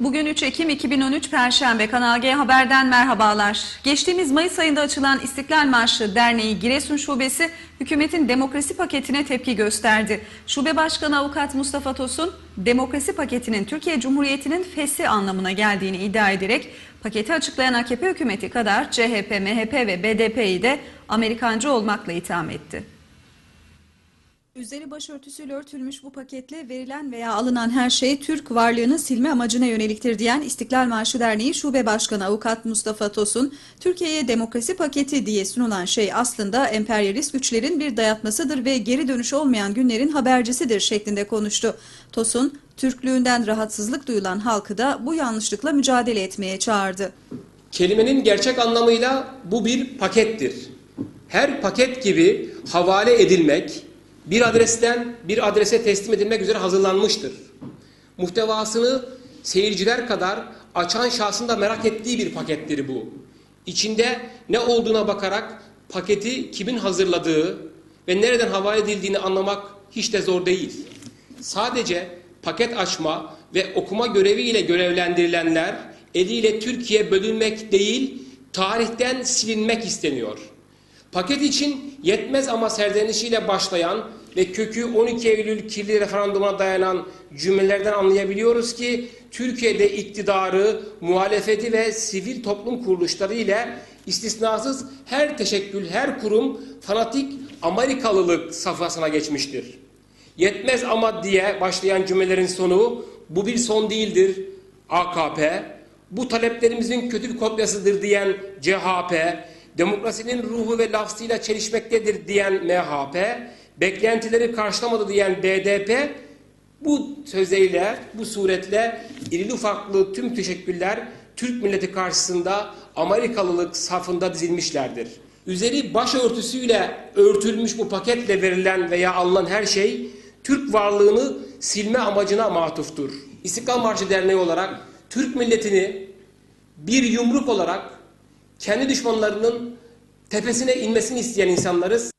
Bugün 3 Ekim 2013 Perşembe Kanal G Haber'den merhabalar. Geçtiğimiz Mayıs ayında açılan İstiklal Marşı Derneği Giresun Şubesi hükümetin demokrasi paketine tepki gösterdi. Şube Başkanı Avukat Mustafa Tosun, demokrasi paketinin Türkiye Cumhuriyeti'nin fesi anlamına geldiğini iddia ederek paketi açıklayan AKP hükümeti kadar CHP, MHP ve BDP'yi de Amerikancı olmakla itham etti. Üzeri başörtüsüyle örtülmüş bu paketle verilen veya alınan her şey Türk varlığını silme amacına yöneliktir diyen İstiklal Marşı Derneği Şube Başkanı Avukat Mustafa Tosun, Türkiye'ye demokrasi paketi diye sunulan şey aslında emperyalist güçlerin bir dayatmasıdır ve geri dönüş olmayan günlerin habercisidir şeklinde konuştu. Tosun, Türklüğünden rahatsızlık duyulan halkı da bu yanlışlıkla mücadele etmeye çağırdı. Kelimenin gerçek anlamıyla bu bir pakettir. Her paket gibi havale edilmek, bir adresten bir adrese teslim edilmek üzere hazırlanmıştır. Muhtevasını seyirciler kadar açan şahsın da merak ettiği bir pakettir bu. İçinde ne olduğuna bakarak paketi kimin hazırladığı ve nereden havale edildiğini anlamak hiç de zor değil. Sadece paket açma ve okuma göreviyle görevlendirilenler eliyle Türkiye bölünmek değil, tarihten silinmek isteniyor. Paket için yetmez ama serzenişiyle başlayan ve kökü 12 Eylül kirli referandumuna dayanan cümlelerden anlayabiliyoruz ki Türkiye'de iktidarı, muhalefeti ve sivil toplum kuruluşları ile istisnasız her teşekkül, her kurum fanatik Amerikalılık safhasına geçmiştir. Yetmez ama diye başlayan cümlelerin sonu bu bir son değildir AKP, bu taleplerimizin kötü bir kopyasıdır diyen CHP, demokrasinin ruhu ve lafzıyla çelişmektedir diyen MHP, beklentileri karşılamadı diyen BDP, bu sözeyle, bu suretle irili ufaklı tüm teşekkürler Türk milleti karşısında Amerikalılık safında dizilmişlerdir. Üzeri başörtüsüyle örtülmüş bu paketle verilen veya alınan her şey Türk varlığını silme amacına matuftur. İstiklal Marşı Derneği olarak Türk milletini bir yumruk olarak kendi düşmanlarının tepesine inmesini isteyen insanlarız.